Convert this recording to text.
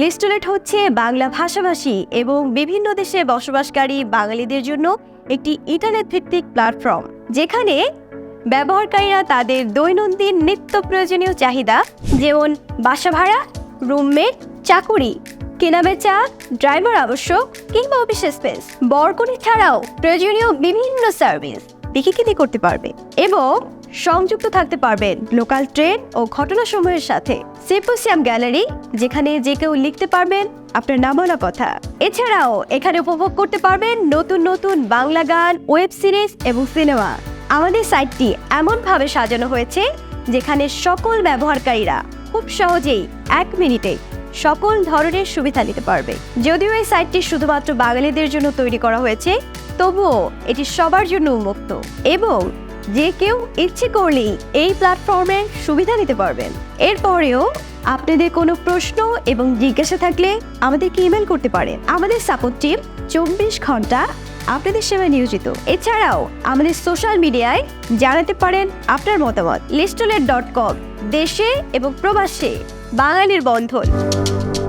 লিস্টলেট হচ্ছে বাংলা ভাষাভাষী এবং বিভিন্ন দেশে বসবাসকারী বাঙালিদের জন্য একটি ইন্টারনেট ভিত্তিক প্ল্যাটফর্ম, যেখানে ব্যবহারকারীরা তাদের দৈনন্দিন নিত্য প্রয়োজনীয় চাহিদা, যেমন বাসা ভাড়া, রুমমেট, চাকুরি, কেনাবেচা, ড্রাইভার আবশ্যক কিংবা অফিস স্পেস। বরকনি ছাড়াও প্রয়োজনীয় বিভিন্ন সার্ভিস বিকিকিনি করতে পারবে এবং সংযুক্ত থাকতে পারবেন লোকাল ট্রেন ও ঘটনাসমূহের সাথে। সিম্পোসিয়াম গ্যালারি, যেখানে যে কেউ লিখতে পারবেন আপনার নামলা কথা। এছাড়াও এখানে উপভোগ করতে পারবেন নতুন নতুন বাংলা গান, ওয়েব সিরিজ এবং সিনেমা। আমাদের সাইটটি এমনভাবে সাজানো হয়েছে, যেখানে সকল ব্যবহারকারীরা খুব সহজেই এক মিনিটে সকল ধরনের সুবিধা নিতে পারবে। যদিও এই সাইটটি শুধুমাত্র বাঙালিদের জন্য তৈরি করা হয়েছে, তবুও এটি সবার জন্য উন্মুক্ত। এবং যে কেউ ইচ্ছে করলেই এই প্ল্যাটফর্মে সুবিধা নিতে পারবেন। এরপরেও আপনাদের কোনো প্রশ্ন এবং জিজ্ঞাসা থাকলে আমাদেরকে ইমেল করতে পারেন। আমাদের সাপোর্ট টিম চব্বিশ ঘণ্টা আপনাদের সেবায় নিয়োজিত। এছাড়াও আমাদের সোশ্যাল মিডিয়ায় জানাতে পারেন আপনার মতামত। লিস্টলেট ডট কম দেশে এবং প্রবাসে বাঙালির বন্ধন।